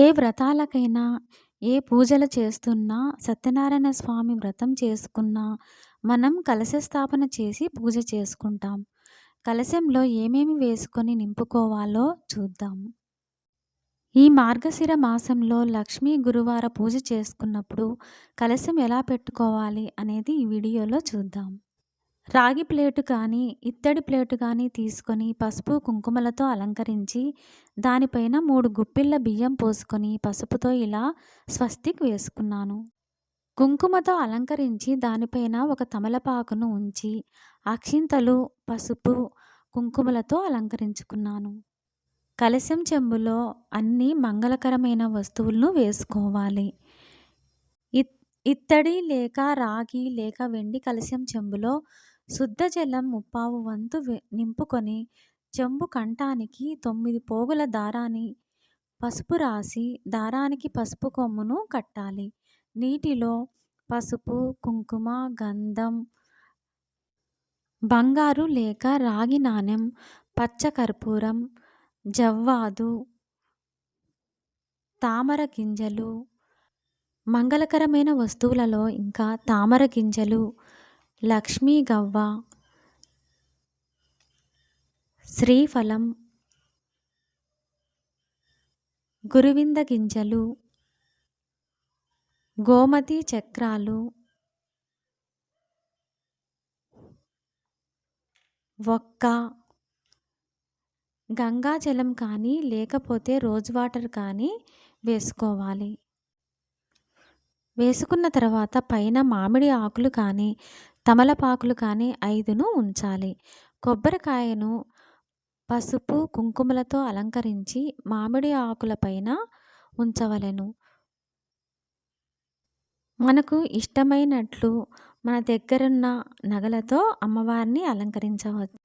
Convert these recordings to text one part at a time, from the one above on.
ఏ వ్రతాలకైనా ఏ పూజలు చేస్తున్నా సత్యనారాయణ స్వామి వ్రతం చేసుకున్నా మనం కలశ స్థాపన చేసి పూజ చేసుకుంటాం. కలశంలో ఏమేమి వేసుకొని నింపుకోవాలో చూద్దాం. ఈ మార్గశిర మాసంలో లక్ష్మీ గురువార పూజ చేసుకున్నప్పుడు కలశం ఎలా పెట్టుకోవాలి అనేది ఈ వీడియోలో చూద్దాం. రాగి ప్లేటు కానీ ఇత్తడి ప్లేటు కానీ తీసుకొని పసుపు కుంకుమలతో అలంకరించి దానిపైన మూడు గుప్పిళ్ళ బియ్యం పోసుకొని పసుపుతో ఇలా స్వస్తిక్ వేసుకున్నాను. కుంకుమతో అలంకరించి దానిపైన ఒక తమలపాకును ఉంచి అక్షింతలు పసుపు కుంకుమలతో అలంకరించుకున్నాను. కలశం చెంబులో అన్ని మంగళకరమైన వస్తువులను వేసుకోవాలి. ఇత్తడి లేక రాగి లేక వెండి కలశం చెంబులో శుద్ధ జలం ముప్పావు వంతు నింపుకొని చెంబు కంఠానికి తొమ్మిది పోగుల దారాన్ని పసుపు రాసి దారానికి పసుపు కొమ్మును కట్టాలి. నీటిలో పసుపు కుంకుమ గంధం బంగారు లేక రాగి నాణెం పచ్చకర్పూరం జవ్వాదు తామర గింజలు మంగళకరమైన వస్తువులలో ఇంకా తామర గింజలు లక్ష్మీ గవ్వ శ్రీఫలం గురువింద గింజలు గోమతి చక్రాలు ఒక్క గంగాజలం కానీ లేకపోతే రోజ్ వాటర్ కానీ వేసుకోవాలి. వేసుకున్న తర్వాత పైన మామిడి ఆకులు కానీ తమలపాకులు కానీ ఐదును ఉంచాలి. కొబ్బరికాయను పసుపు కుంకుమలతో అలంకరించి మామిడి ఆకులపైన ఉంచవలెను. మనకు ఇష్టమైనట్లు మన దగ్గరున్న నగలతో అమ్మవారిని అలంకరించవచ్చు.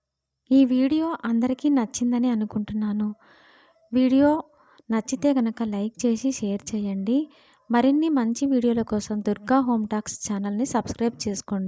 ఈ వీడియో అందరికీ నచ్చిందని అనుకుంటున్నాను. వీడియో నచ్చితే కనుక లైక్ చేసి షేర్ చేయండి. మరిన్ని మంచి వీడియోల కోసం దుర్గా హోమ్ టాక్స్ ఛానల్ని సబ్స్క్రైబ్ చేసుకోండి.